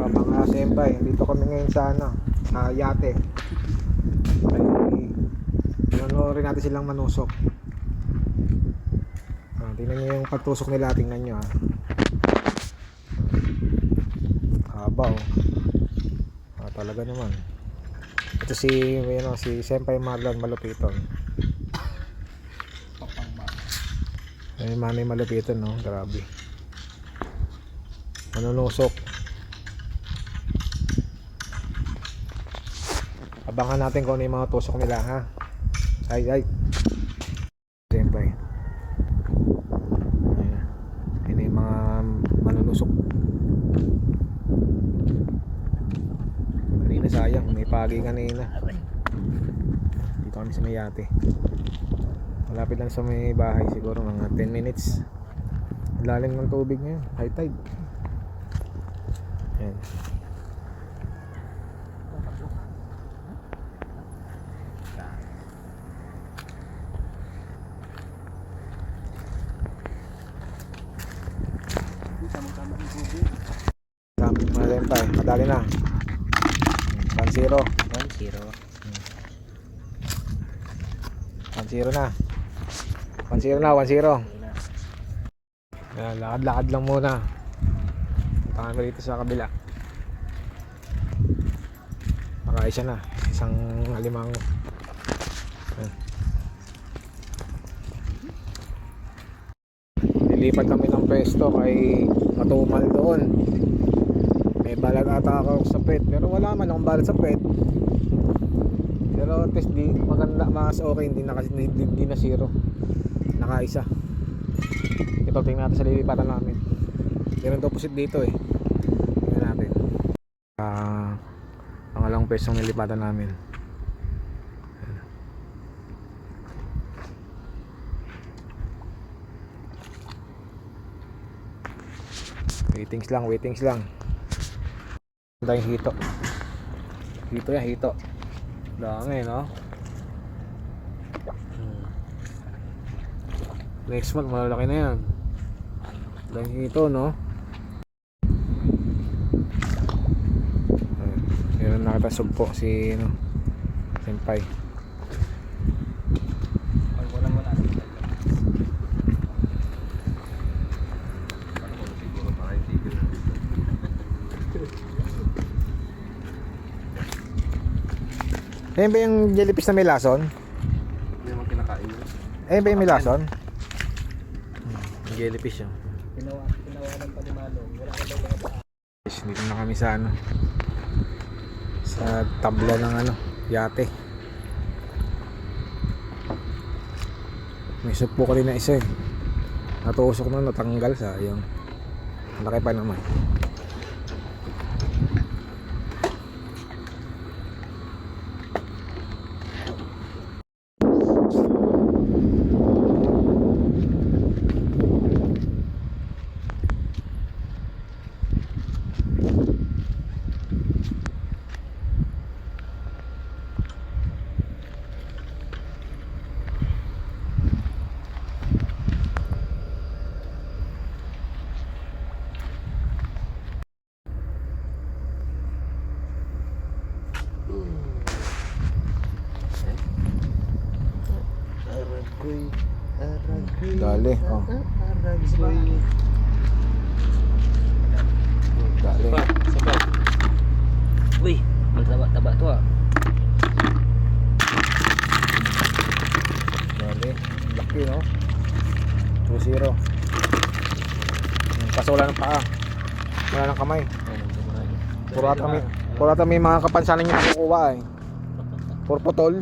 Ah, mga sembay, dito kami ngayon sa ano, sa yate. Ay, rin natin silang manusok. Ah, tingnan nyo yung pagtusok nila, tingnan nyo ah. Haba oh. Ah, talaga naman. Ito si, ano, si Senpai Marlon Malupiton. Ay, manay malupiton no, grabe. Manunusok. Abangan natin kung ano yung mga tusok nila ha. Ay ay. Ayan. Yun yung mga manunusok. Kanina sayang, may pagi kanina. Dito kami sa Mayate. Malapit lang sa may bahay siguro mga 10 minutes. Lalim ng tubig ngayon, high tide. Ayan. Dami mga madali na. 1-0. 1-0. 1-0 na. 1-0 na, 1-0. Ayan, lakad-lakad lang muna. Punta kami rito sa kabila. Makaisa na. Isang alimang Ayan. Nilipat kami ng pwesto kay Matumal doon. May balag ata ako sa pet. Pero wala man akong balag sa pet. Pero at least di maganda mas okay hindi na hindi, hindi na zero. Nakaisa. Ito tingnan natin sa lilipatan namin. Meron deposit dito eh. Tingnan natin. Ah, pangalawang pesong nilipatan namin. Waitings lang, waitings lang. Yung hito. Hito yan, hito. Dami, no? Hmm. Next month, malalaki na yan. Dahil hito, no? Meron nakita sugpo si, ano, senpai. Pag wala mo na. Ayun ba yung jellyfish na may lason? Hindi mo kinakain yun. Ayun ba yung may lason? Hmm, yung jellyfish yun. Pinawa, pinawalan pa ni Manong. Wala ka daw mga dito na kami sa ano sa tabla ng ano yate may supo ko rin na isa eh natusok na natanggal sayang laki pa naman Aragoy. Aragoy. dali oh Aragoy. dali Sapa, sapa. Uy, ang taba-taba to ah. dali laki no 2-0 Hmm, kaso wala ng paa wala ng kamay puro ata may puro ata may mga kapansanan yung nakukuha eh puro putol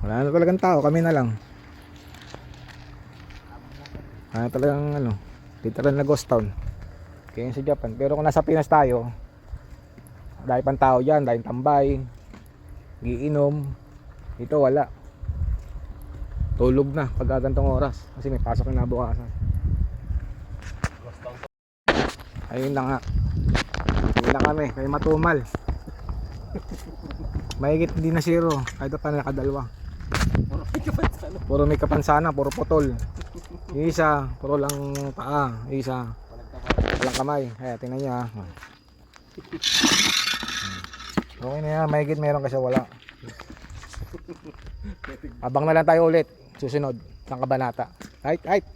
wala na talagang tao kami na lang. Wala na talagang ano literal na ghost town. Kaya sa Japan. Pero kung nasa Pinas tayo dahil pang tao dyan dahil tambay giinom ito wala. Tulog na pag oras kasi may pasok na bukasan ayun na nga. Hindi na kami kay matumal. Mahigit hindi na zero kahit pa nakadalwa puro may kapansana puro putol yung isa puro lang paa isa Walang kamay. Ayan, tingnan nyo ha. Okay na yan. Mahigit meron kasi wala. Abang na lang tayo ulit. Susunod. Sa kabanata. Right? Right?